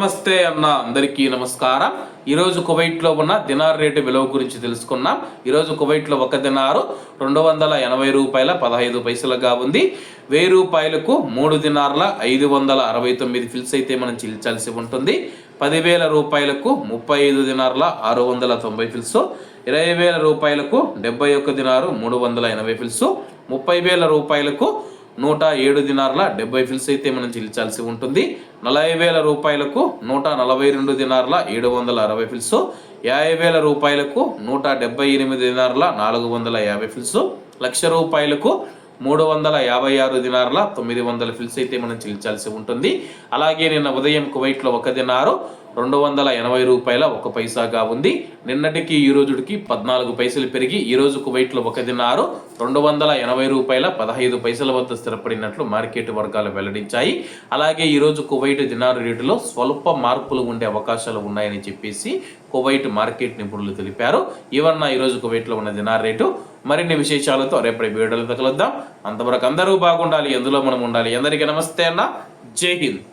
నమస్తే అన్న అందరికీ నమస్కారం. ఈరోజు కువైట్లో ఉన్న దినార్ రేటు విలువ గురించి తెలుసుకున్నాం. ఈరోజు కువైట్లో ఒక దినారు రెండు వందల ఎనభై రూపాయల పదహైదు పైసలుగా ఉంది. వెయ్యి రూపాయలకు మూడు దినార్ల ఐదు వందల అరవై తొమ్మిది ఫిల్స్ అయితే మనం చెల్లించాల్సి ఉంటుంది. పదివేల రూపాయలకు ముప్పై ఐదు దినార్ల ఆరు వందల తొంభై ఫిల్స్ ఇరవై వేల రూపాయలకు డెబ్బై ఒక్క దినారు మూడు వందల ఎనభై ఫిల్స్ ముప్పై వేల రూపాయలకు నూట ఏడు దినార్ల డెబ్బై ఫిల్స్ అయితే మనం చెల్లించాల్సి ఉంటుంది. నలభై వేల రూపాయలకు నూట నలభై రెండు దినార్ల ఏడు వందల అరవై ఫిల్స్. యాభై వేల రూపాయలకు నూట డెబ్బై ఎనిమిది దినార్ల నాలుగు వందల యాభై ఫిల్స్. లక్ష రూపాయలకు మూడు వందల యాభై ఆరు దినార్ల తొమ్మిది వందల ఫిల్స్ అయితే మనం చెల్లించాల్సి ఉంటుంది. అలాగే నిన్న ఉదయం కువైట్లో ఒక దినారు రెండు వందల ఎనభై రూపాయల ఒక పైసాగా ఉంది. నిన్నటికి ఈ రోజుకి పద్నాలుగు పైసలు పెరిగి ఈ రోజు కువైట్లో ఒక దినారు రెండు వందల ఎనభై రూపాయల పదహైదు పైసల వద్ద స్థిరపడినట్లు మార్కెట్ వర్గాలు వెల్లడించాయి. అలాగే ఈరోజు కువైట్ దినారు రేటులో స్వల్ప మార్పులు ఉండే అవకాశాలు ఉన్నాయని చెప్పేసి కువైట్ మార్కెట్ నిపుణులు తెలిపారు. ఇవన్న ఈరోజు కువైట్లో ఉన్న దినార్ రేటు. మరిన్ని విశేషాలతో రేపటి వీడియోలో కలుద్దాం. అంతవరకు అందరూ బాగుండాలి ఎందులో మనం ఉండాలి? అందరికీ నమస్తే అన్న. జై హింద్.